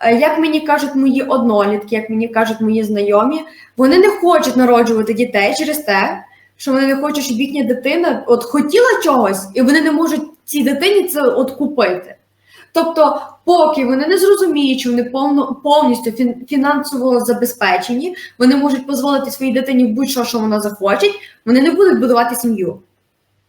Е, Як мені кажуть мої однолітки, як мені кажуть мої знайомі, вони не хочуть народжувати дітей через те, що вони не хочуть, щоб їхня дитина от хотіла чогось, і вони не можуть цій дитині це от купити. Тобто, поки вони не зрозуміють, що вони повно повністю фінансово забезпечені, вони можуть дозволити своїй дитині будь-що, що вона захоче, вони не будуть будувати сім'ю.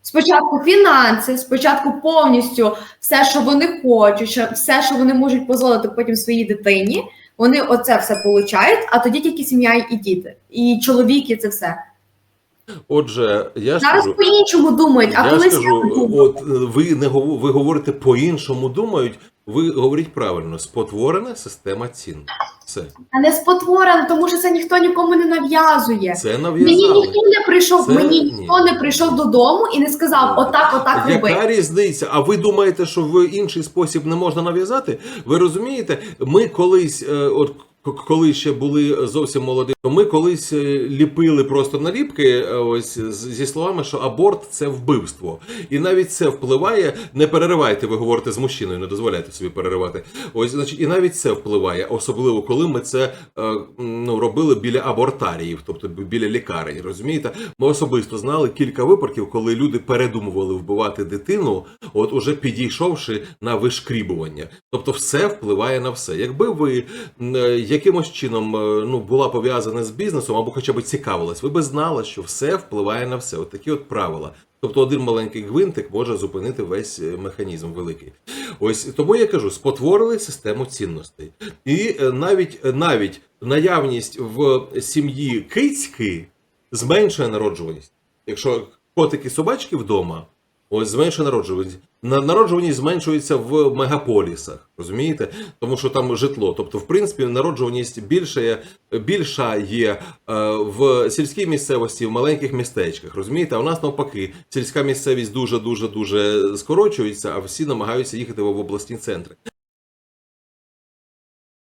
Спочатку фінанси, спочатку повністю все, що вони хочуть, все, що вони можуть дозволити потім своїй дитині, вони оце все получають, а тоді тільки сім'я і діти, і чоловік, і це все. Отже, я Зараз скажу, по-іншому думають, а я колись скажу, от е, ви не ви говорите по-іншому думають. Ви говоріть правильно, спотворена система цін. Все а не спотворено, тому що це ніхто нікому не нав'язує. це Мені ніхто не прийшов, Це- мені ні. ніхто не прийшов додому і не сказав отак, отак роби. Яка різниця? А ви думаєте, що в інший спосіб не можна нав'язати? Ви розумієте, ми колись, е, от коли ще були зовсім молоді, то ми колись е, ліпили просто наліпки, е, ось зі словами, що аборт це вбивство. І навіть це впливає. Не переривайте, ви говорите з мужчиною, не дозволяйте собі переривати. Ось, значить, і навіть це впливає, особливо коли ми це е, ну, робили біля абортаріїв, тобто біля лікарень. Розумієте? Ми особисто знали кілька випадків, коли люди передумували вбивати дитину, от уже підійшовши на вишкрібування. Тобто, все впливає на все. Якби ви е, якимось чином е, ну, була пов'язана з бізнесом або хоча б цікавилась, ви би знали, що все впливає на все. От такі от правила. Тобто один маленький гвинтик може зупинити весь е, механізм великий. Ось тому я кажу, спотворили систему цінностей. І навіть навіть наявність в сім'ї кицьки зменшує народжуваність. Якщо котики собачки вдома, ось зменшує народжуваність. На- Народжуваність зменшується в мегаполісах, розумієте? Тому що там житло. Тобто, в принципі, народжуваність більша є, більша є е, в сільській місцевості, в маленьких містечках. Розумієте? А у нас навпаки, сільська місцевість дуже дуже дуже скорочується, а всі намагаються їхати в обласні центри.